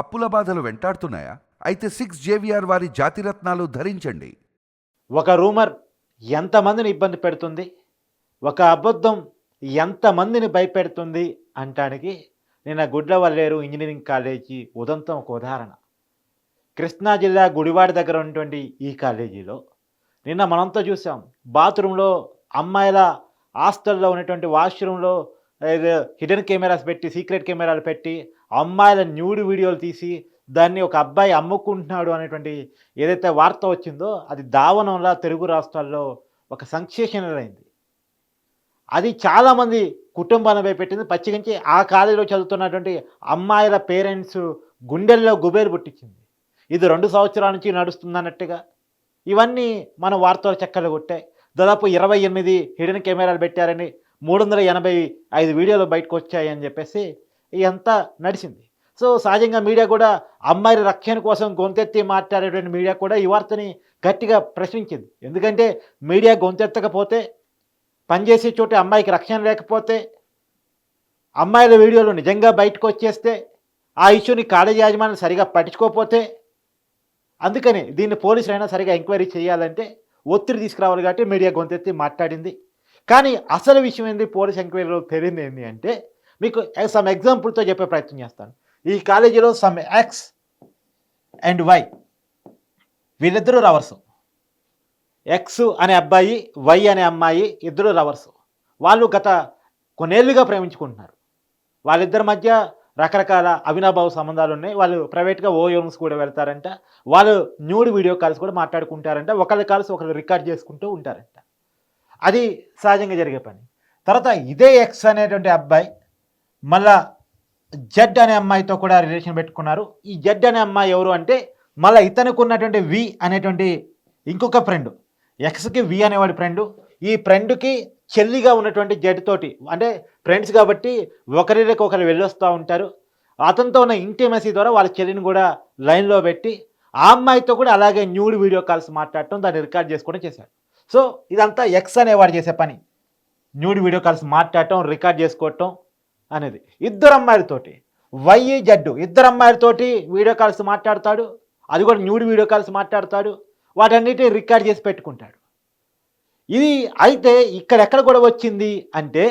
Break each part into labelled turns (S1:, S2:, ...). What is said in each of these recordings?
S1: అప్పుల బాధలు వెంటాడుతున్నాయా? అయితే సిక్స్ జేవిఆర్ వారి జాతిరత్నాలు ధరించండి.
S2: ఒక రూమర్ ఎంతమందిని ఇబ్బంది పెడుతుంది? ఒక అబద్ధం ఎంతమందిని భయపెడుతుంది అంటానికి నిన్న గుడ్లవల్లేరు ఇంజనీరింగ్ కాలేజీ ఉదంతం ఒక ఉదాహరణ. కృష్ణా జిల్లా గుడివాడ దగ్గర ఉన్నటువంటి ఈ కాలేజీలో నిన్న మనంతా చూసాం. బాత్రూంలో అమ్మాయిల హాస్టల్లో ఉన్నటువంటి వాష్రూమ్లో హిడెన్ కెమెరాస్ పెట్టి సీక్రెట్ కెమెరాలు పెట్టి అమ్మాయిల న్యూడ్ వీడియోలు తీసి దాన్ని ఒక అబ్బాయి అమ్ముకుంటున్నాడు అనేటువంటి ఏదైతే వార్త వచ్చిందో అది దావనంలా తెలుగు రాష్ట్రాల్లో ఒక సంక్షేషణ అయింది అది చాలామంది కుటుంబాన్ని పెట్టింది. పచ్చిగించి ఆ కాలేజీలో చదువుతున్నటువంటి అమ్మాయిల పేరెంట్స్ గుండెల్లో గుబేరు పుట్టించింది. ఇది రెండు సంవత్సరాల నుంచి నడుస్తుందన్నట్టుగా. ఇవన్నీ మన వార్తలు చక్కలు కొట్టాయి. దాదాపు ఇరవై ఎనిమిది హిడెన్ కెమెరాలు పెట్టారని మూడు వందల ఎనభై ఐదు వీడియోలు బయటకు వచ్చాయని చెప్పేసి ఇదంతా నడిచింది. సో సహజంగా మీడియా కూడా అమ్మాయిల రక్షణ కోసం గొంతెత్తి మాట్లాడేటువంటి మీడియా కూడా ఈ వార్తని గట్టిగా ప్రశ్నించింది. ఎందుకంటే మీడియా గొంతెత్తకపోతే పనిచేసే చోట అమ్మాయికి రక్షణ లేకపోతే అమ్మాయిల వీడియోలు నిజంగా బయటకు వచ్చేస్తే ఆ ఇష్యూని కాలేజీ యాజమాన్యం సరిగా పట్టించుకోకపోతే అందుకని దీన్ని పోలీసులైనా సరిగా ఎంక్వైరీ చేయాలంటే ఒత్తిడి తీసుకురావాలి కాబట్టి మీడియా గొంతెత్తి మాట్లాడింది. కానీ అసలు విషయం ఏంది? పోలీస్ ఎంక్వైరీలో తెలియదు ఏంటి అంటే మీకు సమ్ ఎగ్జాంపుల్తో చెప్పే ప్రయత్నం చేస్తాను. ఈ కాలేజీలో సమ్ ఎక్స్ అండ్ వై వీళ్ళిద్దరూ రవర్సు ఎక్స్ అనే అబ్బాయి వై అనే అమ్మాయి ఇద్దరు లవర్స్ వాళ్ళు గత కొన్నేళ్ళుగా ప్రేమించుకుంటున్నారు. వాళ్ళిద్దరి మధ్య రకరకాల అవినాభావ సంబంధాలు ఉన్నాయి. వాళ్ళు ప్రైవేట్గా ఓ కూడా వెళ్తారంట. వాళ్ళు న్యూడ్ వీడియో కాల్స్ కూడా మాట్లాడుకుంటారంట. ఒకళ్ళ కాల్స్ ఒకళ్ళు రికార్డ్ చేసుకుంటూ ఉంటారంట. అది సహజంగా జరిగే పని. తర్వాత ఇదే ఎక్స్ అనేటువంటి అబ్బాయి మళ్ళా జడ్ అనే అమ్మాయితో కూడా రిలేషన్ పెట్టుకున్నారు. ఈ జడ్ అనే అమ్మాయి ఎవరు అంటే మళ్ళీ ఇతనికి ఉన్నటువంటి వి అనేటువంటి ఇంకొక ఫ్రెండ్ ఎక్స్కి వి అనేవాడి ఫ్రెండ్ ఈ ఫ్రెండ్కి చెల్లిగా ఉన్నటువంటి జడ్ తోటి అంటే ఫ్రెండ్స్ కాబట్టి ఒకరికి ఒకరు వెళ్ళొస్తూ ఉంటారు. అతనితో ఉన్న ఇంటిమసీ ద్వారా వాళ్ళ చెల్లిని కూడా లైన్లో పెట్టి ఆ అమ్మాయితో కూడా అలాగే న్యూడ్ వీడియో కాల్స్ మాట్లాడటం దాన్ని రికార్డ్ చేసుకోవడం చేశాడు. సో ఇదంతా ఎక్స్ అనేవాడు చేసే పని. న్యూడ్ వీడియో కాల్స్ మాట్లాడటం రికార్డ్ చేసుకోవటం అనేది. ఇద్దరు అమ్మాయిలతోటి వైఈ జడ్డు. ఇద్దరు అమ్మాయిలతోటి వీడియో కాల్స్ మాట్లాడతాడు. అది కూడా న్యూడ్ వీడియో కాల్స్ మాట్లాడతాడు. వాటన్నిటిని రికార్డ్ చేసి పెట్టుకుంటాడు. ఇది అయితే ఇక్కడ ఎక్కడ కూడా వచ్చింది అంటే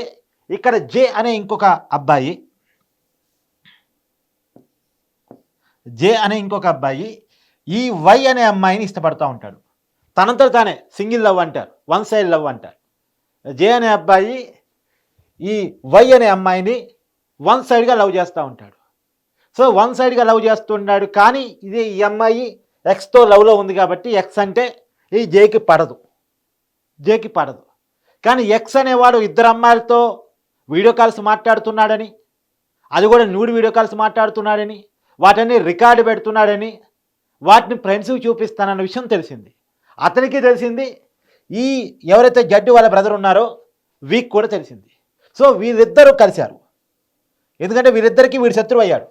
S2: ఇక్కడ జే అనే ఇంకొక అబ్బాయి జే అనే ఇంకొక అబ్బాయి ఈ వై అనే అమ్మాయిని ఇష్టపడతా ఉంటాడు. తనంతా తానే సింగిల్ లవ్ అంటారు. వన్ సైడ్ లవ్ అంటారు. జే అనే అబ్బాయి ఈ వై అనే అమ్మాయిని వన్ సైడ్గా లవ్ చేస్తూ ఉంటాడు. సో వన్ సైడ్గా లవ్ చేస్తున్నాడు కానీ ఇది ఈ అమ్మాయి ఎక్స్తో లవ్లో ఉంది కాబట్టి ఎక్స్ అంటే ఈ జేకి పడదు. జేకి పడదు. కానీ ఎక్స్ అనేవాడు ఇద్దరు అమ్మాయిలతో వీడియో కాల్స్ మాట్లాడుతున్నాడని అది కూడా న్యూడ్ వీడియో కాల్స్ మాట్లాడుతున్నాడని వాటిని రికార్డు పెడుతున్నాడని వాటిని ఫ్రెండ్స్కి చూపిస్తానన్న విషయం తెలిసింది. అతనికి తెలిసింది ఈ ఎవరైతే జడ్డు వాళ్ళ బ్రదర్ ఉన్నారో వీక్ కూడా తెలిసింది. సో వీరిద్దరూ కలిశారు. ఎందుకంటే వీరిద్దరికీ వీడు శత్రువు అయ్యాడు.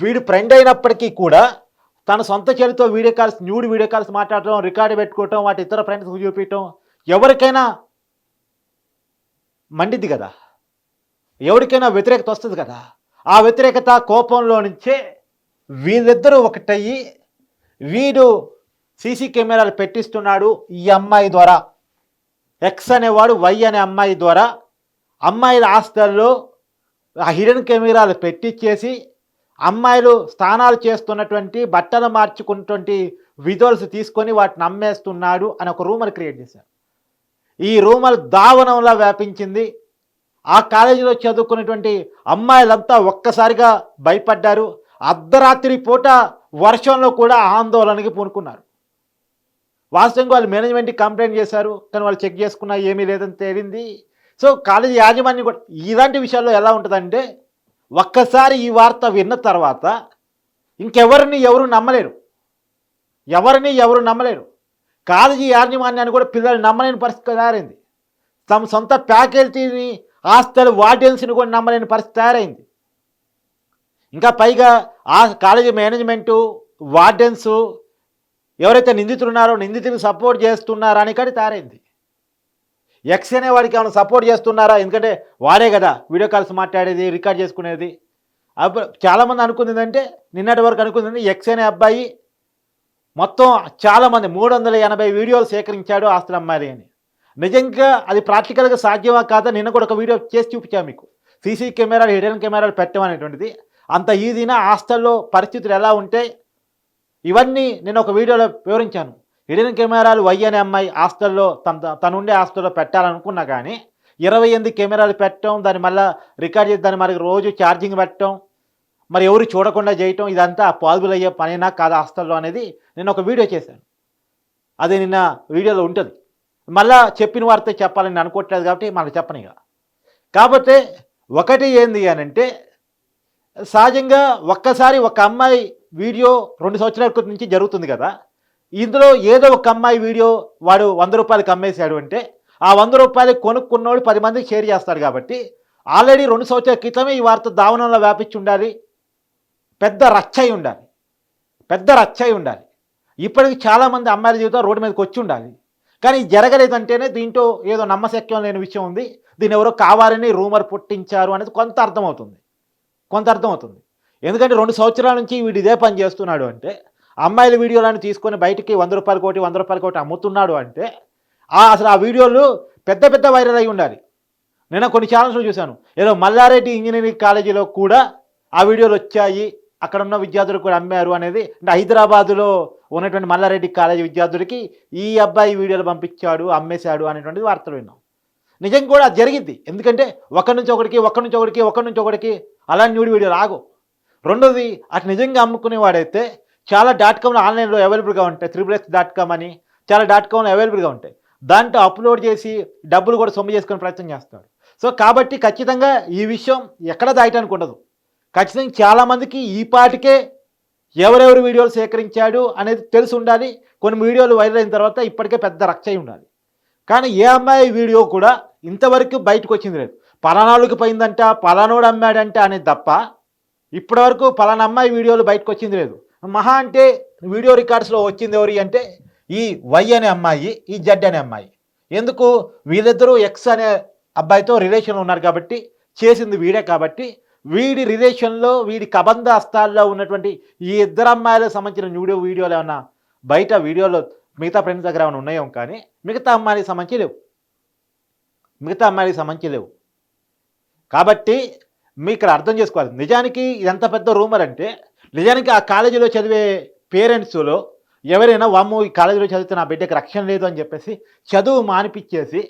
S2: వీడు ఫ్రెండ్ అయినప్పటికీ కూడా తన సొంత చేతితో video calls nude video calls మాట్లాడటం రికార్డు పెట్టుకోవటం వాటి ఇతర ఫ్రెండ్స్కి చూపించటం ఎవరికైనా మండిద్ది కదా. ఎవరికైనా వ్యతిరేకత వస్తుంది కదా. ఆ వ్యతిరేకత కోపంలో నుంచే వీళ్ళిద్దరూ ఒకటయ్యి వీడు సీసీ కెమెరాలు పెట్టిస్తున్నాడు ఈ అమ్మాయి ద్వారా. ఎక్స్ అనేవాడు వై అనే అమ్మాయి ద్వారా అమ్మాయిల హాస్టల్లో ఆ హిడెన్ కెమెరాలు పెట్టించేసి అమ్మాయిలు స్నానాలు చేస్తున్నటువంటి బట్టలు మార్చుకున్నటువంటి విజువల్స్ తీసుకొని వాటిని అమ్మేస్తున్నాడు అని ఒక రూమర్ క్రియేట్ చేశారు. ఈ రూమర్ దావనంలా వ్యాపించింది. ఆ కాలేజీలో చదువుకున్నటువంటి అమ్మాయిలంతా ఒక్కసారిగా భయపడ్డారు. అర్ధరాత్రి పూట వర్షంలో కూడా ఆందోళనకి పూనుకున్నారు. వాస్తవంగా వాళ్ళు మేనేజ్మెంట్కి కంప్లైంట్ చేశారు కానీ వాళ్ళు చెక్ చేసుకున్నా ఏమీ లేదని తేలింది. సో కాలేజీ యాజమాన్యం కూడా ఇలాంటి విషయాల్లో ఎలా ఉంటుందంటే ఒక్కసారి ఈ వార్త విన్న తర్వాత ఇంకెవరిని ఎవరు నమ్మలేరు. ఎవరిని ఎవరు నమ్మలేరు. కాలేజీ యాజమాన్యాన్ని కూడా పిల్లలు నమ్మలేని పరిస్థితి తయారైంది. తమ సొంత ఫ్యాకల్టీని హాస్టల్ వార్డెన్స్ని కూడా నమ్మలేని పరిస్థితి తయారైంది. ఇంకా పైగా ఆ కాలేజీ మేనేజ్మెంటు వార్డెన్స్ ఎవరైతే నిందితులు ఉన్నారో నిందితులు సపోర్ట్ చేస్తున్నారని అని కానీ తయారైంది. ఎక్స్ అనే వాడికి ఏమైనా సపోర్ట్ చేస్తున్నారా? ఎందుకంటే వాడే కదా వీడియో కాల్స్ మాట్లాడేది రికార్డ్ చేసుకునేది. అప్పుడు చాలామంది అనుకుంది ఏంటంటే నిన్నటి వరకు అనుకుంది ఎక్స్ అనే అబ్బాయి మొత్తం చాలామంది మూడు వందల ఎనభై వీడియోలు సేకరించాడు ఆస్తుల అమ్మాయి అని. నిజంగా అది ప్రాక్టికల్గా సాధ్యమా కాదా? నిన్న కూడా ఒక వీడియో చేసి చూపించాను మీకు. సీసీ కెమెరాలు హిడెన్ కెమెరాలు పెట్టమనేటువంటిది అంత ఈజీనా? హాస్టల్లో పరిస్థితులు ఎలా ఉంటే? ఇవన్నీ నేను ఒక వీడియోలో వివరించాను. హిడెన్ కెమెరాలు వై అనే అమ్మాయి హాస్టల్లో తన తనుండే హాస్టల్లో పెట్టాలనుకున్నా కానీ ఇరవై ఎనిమిది కెమెరాలు పెట్టడం దాన్ని మళ్ళీ రికార్డ్ చేసి దాన్ని మరి రోజు ఛార్జింగ్ పెట్టడం మరి ఎవరు చూడకుండా చేయటం ఇదంతా పాజిబుల్ అయ్యే పనైనా కాదు హాస్టల్లో అనేది నేను ఒక వీడియో చేశాను. అది నిన్న వీడియోలో ఉంటుంది. మళ్ళా చెప్పిన వారితో చెప్పాలని అనుకోవట్లేదు కాబట్టి మనకు చెప్పనిగా కాబట్టి ఒకటి ఏంది అని అంటే సహజంగా ఒక్కసారి ఒక అమ్మాయి వీడియో రెండు సంవత్సరాల నుంచి జరుగుతుంది కదా ఇందులో ఏదో ఒక అమ్మాయి వీడియో వాడు వంద రూపాయలకి అమ్మేశాడు అంటే ఆ వంద రూపాయలు కొనుక్కున్నోడు పది మందికి షేర్ చేస్తాడు కాబట్టి ఆల్రెడీ రెండు సంవత్సరాల క్రితమే ఈ వార్త దావనంలో వ్యాపించి ఉండాలి. పెద్ద రచ్చయి ఉండాలి. పెద్ద రచ్చయి ఉండాలి. ఇప్పటికి చాలామంది అమ్మాయిల జీవితం రోడ్డు మీదకి వచ్చి ఉండాలి. కానీ జరగలేదంటేనే దీంట్లో ఏదో నమ్మశక్యం లేని విషయం ఉంది. దీన్ని ఎవరో కావాలని రూమర్ పుట్టించారు అనేది కొంత అర్థమవుతుంది. కొంత అర్థమవుతుంది. ఎందుకంటే రెండు సంవత్సరాల నుంచి వీడు ఇదే పని చేస్తున్నాడు అంటే అమ్మాయిల వీడియోలను తీసుకొని బయటికి వంద రూపాయలు కోటి వంద రూపాయలు కోటి అమ్ముతున్నాడు అంటే ఆ అసలు ఆ వీడియోలు పెద్ద పెద్ద వైరల్ అయి ఉండాలి. నేను కొన్ని ఛానల్స్లో చూశాను. ఏదో మల్లారెడ్డి ఇంజనీరింగ్ కాలేజీలో కూడా ఆ వీడియోలు వచ్చాయి. అక్కడ ఉన్న విద్యార్థులు కూడా అమ్మారు అనేది అంటే హైదరాబాదులో ఉన్నటువంటి మల్లారెడ్డి కాలేజీ విద్యార్థులకి ఈ అబ్బాయి వీడియోలు పంపించాడు అమ్మేశాడు అనేటువంటిది వార్తలు విన్నాం. నిజం కూడా జరిగింది. ఎందుకంటే ఒకరి నుంచి ఒకరికి ఒకరి నుంచి ఒకరికి ఒకరి నుంచి ఒకరికి అలాంటి న్యూడ్ వీడియోలు ఆగు రెండోది అటు నిజంగా అమ్ముకునేవాడైతే చాలా డాట్ కామ్లు ఆన్లైన్లో అవైలబుల్గా ఉంటాయి. త్రిబుల్ ఎక్స్ డాట్ కామ్ అని చాలా డాట్ కామ్లో అవైలబుల్గా ఉంటాయి. దాంట్లో అప్లోడ్ చేసి డబ్బులు కూడా సొమ్ము చేసుకునే ప్రయత్నం చేస్తాడు సో కాబట్టి ఖచ్చితంగా ఈ విషయం ఎక్కడ దాయటానికి ఉండదు. ఖచ్చితంగా చాలామందికి ఈ పాటికే ఎవరెవరు వీడియోలు సేకరించాడు అనేది తెలిసి ఉండాలి. కొన్ని వీడియోలు వైరల్ అయిన తర్వాత ఇప్పటికే పెద్ద రక్షయి ఉండాలి. కానీ ఏ అమ్మాయి వీడియో కూడా ఇంతవరకు బయటకు వచ్చింది లేదు. పలానాళ్ళకి పోయిందంట పలానోడు అమ్మాడంట అనేది తప్ప ఇప్పటివరకు పలానా అమ్మాయి వీడియోలు బయటకు వచ్చింది లేదు. మహా అంటే వీడియో రికార్డ్స్లో వచ్చింది ఎవరి అంటే ఈ వై అనే అమ్మాయి ఈ జడ్ అనే అమ్మాయి. ఎందుకు? వీళ్ళిద్దరూ ఎక్స్ అనే అబ్బాయితో రిలేషన్లో ఉన్నారు కాబట్టి చేసింది వీడే కాబట్టి వీడి రిలేషన్లో వీడి కబంధ హస్తాల్లో ఉన్నటువంటి ఈ ఇద్దరు అమ్మాయిలకు సంబంధించిన వీడియో వీడియోలు ఏమన్నా బయట వీడియోలో మిగతా ఫ్రెండ్స్ దగ్గర ఏమైనా ఉన్నాయో కానీ మిగతా అమ్మాయికి సంబంధించి లేవు. మిగతా అమ్మాయికి సంబంధించి లేవు. కాబట్టి మీ ఇక్కడ అర్థం చేసుకోవాలి. నిజానికి ఎంత పెద్ద రూమర్ అంటే నిజానికి ఆ కాలేజీలో చదివే పేరెంట్స్లో ఎవరైనా వామ్ము ఈ కాలేజీలో చదివితే నా బిడ్డకి రక్షణ లేదు అని చెప్పేసి చదువు మానిపించేసి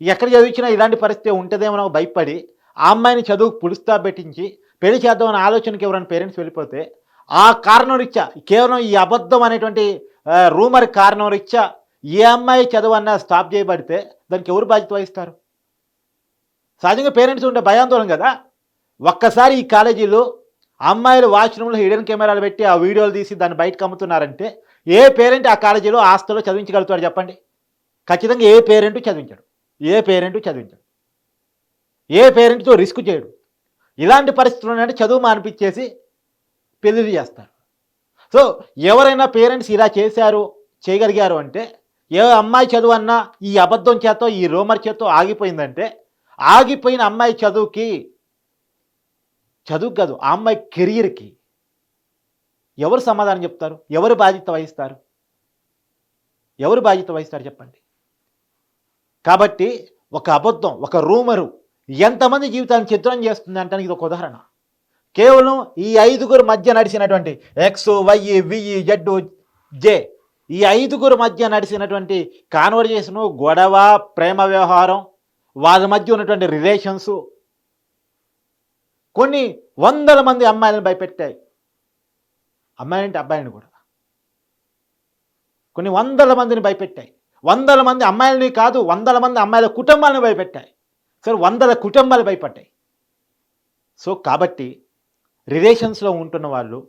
S2: ఎక్కడ చదివించినా ఇలాంటి పరిస్థితి ఉంటుందేమో భయపడి ఆ అమ్మాయిని చదువు పులుస్తా పెట్టించి పెళ్ళి చేద్దామనే ఆలోచనకి ఎవరైనా పేరెంట్స్ వెళ్ళిపోతే ఆ కారణం రీత్యా కేవలం ఈ అబద్ధం అనేటువంటి రూమర్ కారణం రీత్యా ఏ అమ్మాయి చదువు అన్నా స్టాప్ చేయబడితే దానికి ఎవరు బాధ్యత వహిస్తారు? సహజంగా పేరెంట్స్ ఉండే భయాందోళన కదా. ఒక్కసారి ఈ కాలేజీలో అమ్మాయిలు వాష్రూమ్లో హిడెన్ కెమెరాలు పెట్టి ఆ వీడియోలు తీసి దాన్ని బయటకు అమ్ముతున్నారంటే ఏ పేరెంట్ ఆ కాలేజీలో ఆస్తులో చదివించగలుగుతాడు చెప్పండి? ఖచ్చితంగా ఏ పేరెంట్ చదివించాడు. ఏ పేరెంట్ చదివించాడు. ఏ పేరెంట్తో రిస్క్ చేయడు. ఇలాంటి పరిస్థితులు అంటే చదువు మానిపించేసి పెళ్ళి చేస్తారు. సో ఎవరైనా పేరెంట్స్ ఇలా చేశారు చేయగలిగారు అంటే ఏ అమ్మాయి చదువు అన్నా ఈ అబద్ధం చేత ఈ రోమర్ చేత్తో ఆగిపోయిందంటే ఆగిపోయిన అమ్మాయి చదువుకి చదువు కాదు ఆ అమ్మాయి కెరియర్కి ఎవరు సమాధానం చెప్తారు? ఎవరు బాధ్యత వహిస్తారు? ఎవరు బాధ్యత వహిస్తారు చెప్పండి? కాబట్టి ఒక అబద్ధం ఒక రూమరు ఎంతమంది జీవితాన్ని చిత్రం చేస్తుంది అంటే ఇది ఒక ఉదాహరణ. కేవలం ఈ ఐదుగురు మధ్య నడిచినటువంటి X Y V Z J ఈ ఐదుగురు మధ్య నడిచినటువంటి కాన్వర్జేషను గొడవ ప్రేమ వ్యవహారం వాళ్ళ మధ్య ఉన్నటువంటి రిలేషన్స్ కొన్ని వందల మంది అమ్మాయిలను భయపెట్టాయి. అమ్మాయిలంటే అబ్బాయిని కూడా. కొన్ని వందల మందిని భయపెట్టాయి. వందల మంది అమ్మాయిలని కాదు వందల మంది అమ్మాయిల కుటుంబాలను భయపెట్టాయి. సరే వందల కుటుంబాలు భయపడ్డాయి. సో కాబట్టి రిలేషన్స్లో ఉంటున్న వాళ్ళు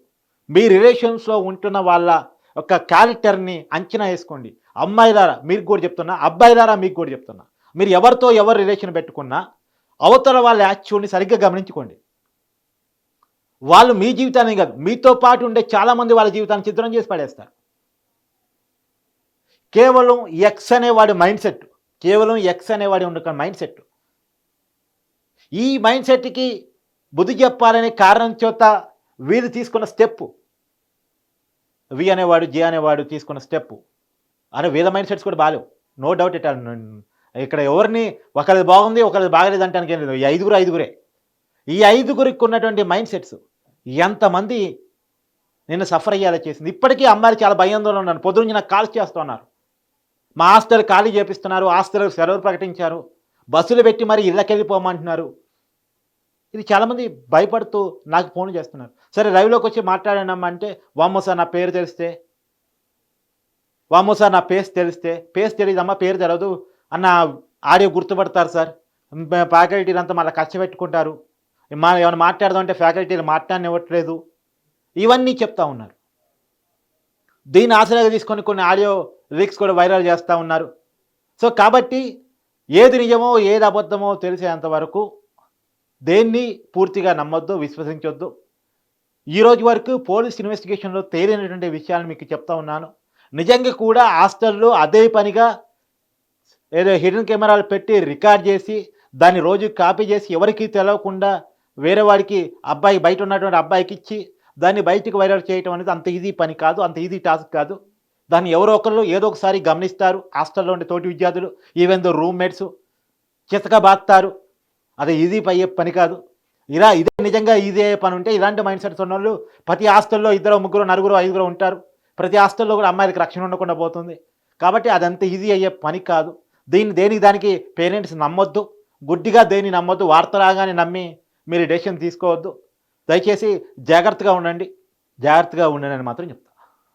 S2: మీ రిలేషన్స్లో ఉంటున్న వాళ్ళ ఒక క్యారెక్టర్ని అంచనా వేసుకోండి. అమ్మాయిలారా మీకు కూడా చెప్తున్నా అబ్బాయిలారా మీకు కూడా చెప్తున్నా. మీరు ఎవరితో ఎవరు రిలేషన్ పెట్టుకున్నా అవతల వాళ్ళ యాక్చువల్ని సరిగ్గా గమనించుకోండి. వాళ్ళు మీ జీవితాన్ని కాదు మీతో పాటు ఉండే చాలామంది వాళ్ళ జీవితాన్ని చిత్రం చేసి పడేస్తారు. కేవలం ఎక్స్ అనేవాడి మైండ్ సెట్ కేవలం ఎక్స్ అనేవాడి ఉండే మైండ్ సెట్. ఈ మైండ్ సెట్కి బుద్ధి చెప్పాలనే కారణం చేత వీళ్ళు తీసుకున్న స్టెప్. వి అనేవాడు జే అనేవాడు తీసుకున్న స్టెప్. అరే వీళ్ళ మైండ్ సెట్స్ కూడా బాగాలేవు నో డౌట్ ఇట్ ఇక్కడ ఎవరిని ఒకరిది బాగుంది ఒకరిది బాగలేదు అంటానికి ఏం లేదు ఐదుగురు ఐదుగురే. ఈ ఐదుగురికి ఉన్నటువంటి మైండ్ సెట్స్ ఎంతమంది నేను సఫర్ అయ్యేలా చేసింది? ఇప్పటికీ అమ్మాయిలు చాలా భయాందోళన ఉన్నారు. పొద్దున్న నాకు కాల్ చేస్తున్నారు. మా హాస్టల్ ఖాళీ చేపిస్తున్నారు. హాస్టల్ సెలవులు ప్రకటించారు. బస్సులు పెట్టి మరి ఇళ్ళకి వెళ్ళిపోమంటున్నారు ఇది చాలామంది భయపడుతూ నాకు ఫోన్ చేస్తున్నారు. సరే లైవ్లోకి వచ్చి మాట్లాడానమ్మా అంటే వామ్మో సార్ నా పేరు తెలిస్తే? వామ్మో సార్ నా పేస్ తెలిస్తే? పేస్ తెలియదమ్మా పేరు తెలియదు అన్న ఆడియో గుర్తుపడతారు సార్. ప్యాకెట్ అంతా మళ్ళీ ఖర్చు పెట్టుకుంటారు. మా ఏమైనా మాట్లాడదాం అంటే ఫ్యాకల్టీలు మాట్లాడనివ్వట్లేదు ఇవన్నీ చెప్తా ఉన్నారు. దీన్ని ఆసరాగా తీసుకొని కొన్ని ఆడియో లిక్స్ కూడా వైరల్ చేస్తూ ఉన్నారు. సో కాబట్టి ఏది నిజమో ఏది అబద్ధమో తెలిసేంత వరకు దేన్ని పూర్తిగా నమ్మొద్దు విశ్వసించొద్దు. ఈ రోజు వరకు పోలీస్ ఇన్వెస్టిగేషన్లో తేలినటువంటి విషయాలను మీకు చెప్తా ఉన్నాను. నిజంగా కూడా హాస్టల్లో అదే పనిగా ఏదో హిడెన్ కెమెరాలు పెట్టి రికార్డ్ చేసి దాన్ని రోజు కాపీ చేసి ఎవరికీ తెలవకుండా వేరే వాడికి అబ్బాయి బయట ఉన్నటువంటి అబ్బాయికి ఇచ్చి దాన్ని బయటికి వైరల్ చేయడం అనేది అంత ఈజీ పని కాదు అంత ఈజీ టాస్క్ కాదు. దాన్ని ఎవరో ఒకరు ఏదో ఒకసారి గమనిస్తారు. హాస్టల్లో ఉండే తోటి విద్యార్థులు ఈవెన్ దో రూమ్మేట్స్ చితక బాస్తారు అది ఈజీ అయ్యే పని కాదు. ఇలా ఇదే నిజంగా ఈజీ అయ్యే పని ఉంటే ఇలాంటి మైండ్ సెట్స్ ఉన్న వాళ్ళు ప్రతి హాస్టల్లో ఇద్దరు ముగ్గురు నలుగురు ఐదుగురు ఉంటారు. ప్రతి హాస్టల్లో కూడా అమ్మాయిలకు రక్షణ ఉండకుండా పోతుంది. కాబట్టి అదంత ఈజీ అయ్యే పని కాదు. దీన్ని దేనికి దానికి పేరెంట్స్ నమ్మొద్దు. గుడ్డిగా దేన్ని నమ్మొద్దు. వార్త రాగానే నమ్మి మీరు డెసిషన్ తీసుకోవద్దు. దయచేసి జాగ్రత్తగా ఉండండి. జాగ్రత్తగా ఉండండి అని మాత్రం చెప్తాను